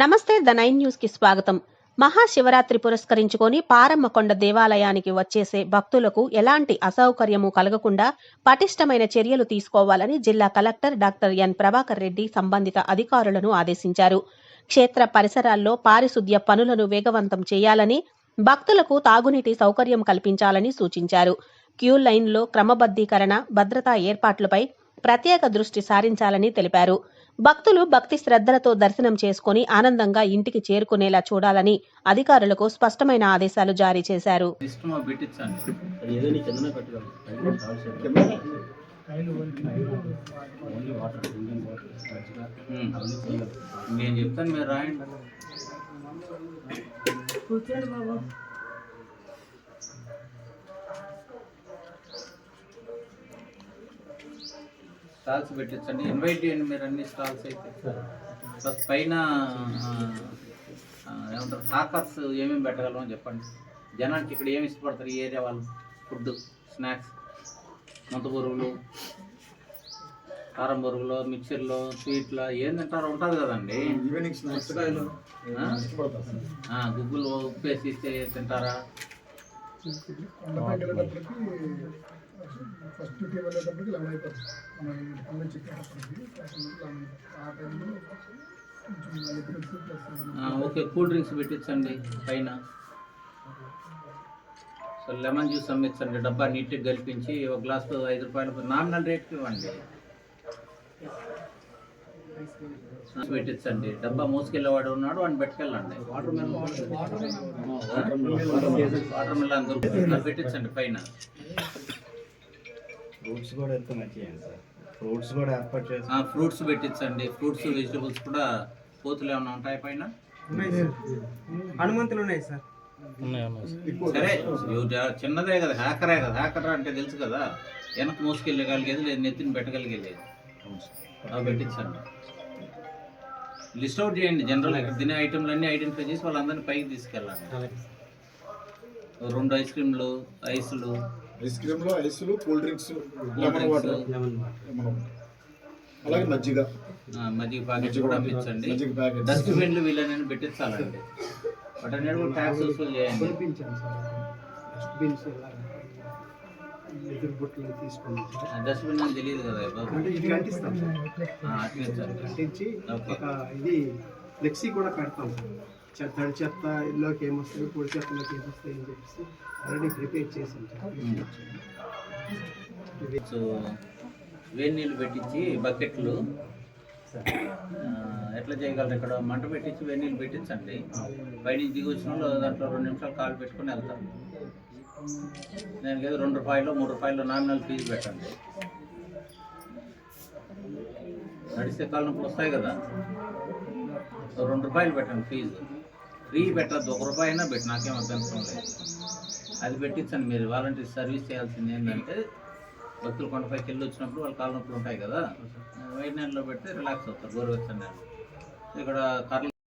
నమస్తే the nine న్యూస్కి స్వాగతం. మహాశివరాత్రి పురస్కరించుకొని పారమ్మకొండ దేవాలయానికి వచ్చేసే భక్తులకు ఎలాంటి అసౌకర్యము కలగకుండా పటిష్టమైన చర్యలు తీసుకోవాలని జిల్లా collector doctor N Prabhakar Reddy సంబంధిత అధికారులను ఆదేశించారు. క్షేత్ర పరిసరాల్లో పారిశుద్ధ్య పనులను వేగవంతం చేయాలని భక్తులకు తాగునీటి సౌకర్యం కల్పించాలని సూచించారు. క్యూ లైన్లో క్రమబద్దీకరణ భద్రతా ఏర్పాట్లపై ప్రత్యేక దృష్టి సారించాలని తెలిపారు. భక్తులు భక్తి శ్రద్ధలతో దర్శనం చేసుకుని ఆనందంగా ఇంటికి చేరుకునేలా చూడాలని అధికారులకు స్పష్టమైన ఆదేశాలు జారీ చేశారు. నేను చెప్తాను మీరు రాయండి. స్టాల్స్ పెట్టించండి ఇన్వైట్ చేయండి మీరు అన్ని స్టాల్స్ అయితే. ప్లస్ పైన ఏమంటారు హాకర్స్ ఏమేమి పెట్టగలమో చెప్పండి. జనానికి ఇక్కడ ఏమి ఇష్టపడతారు ఈ ఏరియా వాళ్ళు? ఫుడ్ స్నాక్స్ ముంత బొరుగులు కారం బొరుగులు మిక్చర్లు స్వీట్లు ఏం తింటారో ఉంటుంది కదండి. ఈవినింగ్ స్నాక్స్ గుగ్గులు ఉప్పేసి ఇస్తే తింటారా? కొండపైకి వెళ్ళేటప్పటికి ఫస్ట్ డ్యూటీ వెళ్ళేటప్పటికి లెవెన్ అయిపోతుంది. మనం చిక్కేటప్పటికి లెవెన్ ఆ టైంలో ఓకే కూల్ డ్రింక్స్ పెట్టించండి పైన. సో లెమన్ జ్యూస్ అమ్మించండి డబ్బా నీట్గా కలిపించి ఒక గ్లాస్ ఐదు రూపాయలు నామినల్ రేట్కి ఇవ్వండి. పెట్టించండి డబ్బా మోసుకెళ్ళేవాడు ఉన్నాడు వాడిని పెట్టుకెళ్ళండి. వాటర్ మిల్లన్ దొరుకుతుంది పెట్టించండి పైన. ఫ్రూట్స్ కూడా ఎంత మంచిగా సార్. ఫ్రూట్స్ కూడా ఏర్పాటు చేసి ఫ్రూట్స్ పెట్టించండి ఫ్రూట్స్ వెజిటబుల్స్ కూడా కోతులు ఏమైనా ఉంటాయి పైన? హనుమంతులు ఉన్నాయి సార్. సరే. చిన్నదే కదా హ్యాకరే కదా. హ్యాకర్ అంటే తెలుసు కదా. వెనక్కి మోసుకెళ్ళగలిగేది లేదు నెత్తిని పెట్టగలిగేది అవి పెట్టించండి లిస్ట్ అవుట్ చేయండి జనరల్ ఇక్కడ తినే అన్ని ఐడెంటిఫై చేసి వాళ్ళందరినీ పైకి తీసుకెళ్ళండి రెండు ఐస్ క్రీమ్లు ఐస్లు. ఐస్ క్రీమ్లో ఐస్లు cool drinks lemon water lemon water అలాగే మజ్జిగ. ఆ, మజ్జిగ ప్యాకెట్ కూడా పంపించండి. మజ్జిగ ప్యాకెట్. డస్ట్బిన్లు వీళ్ళని పెట్టించాలండి వాటన్నిటి కూడా ట్యాక్స్ వసూలు చేయండి. ఎదురు బుట్టలు తీసుకున్నాం సార్ డస్ట్బిన్ అని తెలియదు కదా అంటే ఇది అంటిస్తాం అంటించి. ఒక ఇది ఫ్లెక్సీ కూడా పెడతాం తడి చెత్త ఇల్లోకి ఏమొస్తాయి పొడి చెత్తలోకి ఏమొస్తాయి అని చెప్పేసి ఆల్రెడీ ప్రిపేర్ చేసాం. సార్ ఇది సో వేడి నీళ్ళు పెట్టించి బకెట్లు ఎట్లా చేయగలరు ఇక్కడ? మంట పెట్టించి వేడి నీళ్ళు పెట్టించండి. పైనుంచి దిగి వచ్చిన వాళ్ళు దాంట్లో రెండు నిమిషాలు కాలు పెట్టుకుని వెళ్తాను నేను ఏదో రెండు రూపాయలు మూడు రూపాయలు నామినల్ ఫీజు పెట్టండి. నడిస్తే కాలు నొప్పులు వస్తాయి కదా. రెండు రూపాయలు పెట్టండి ఫీజు. ఫ్రీ పెట్టద్దు. ఒక రూపాయి అయినా పెట్టి నాకేం అభ్యంతరం లేదు అది పెట్టించండి మీరు. వాలంటీర్ సర్వీస్ చేయాల్సింది ఏంటంటే భక్తులు కొండపైకి వెళ్ళి వచ్చినప్పుడు వాళ్ళ కాళ్ళ నొప్పులు ఉంటాయి కదా. వైట్ నీళ్ళలో పెడితే రిలాక్స్ అవుతారు గోరువెచ్చని నీళ్ళు ఇక్కడ కర్రలు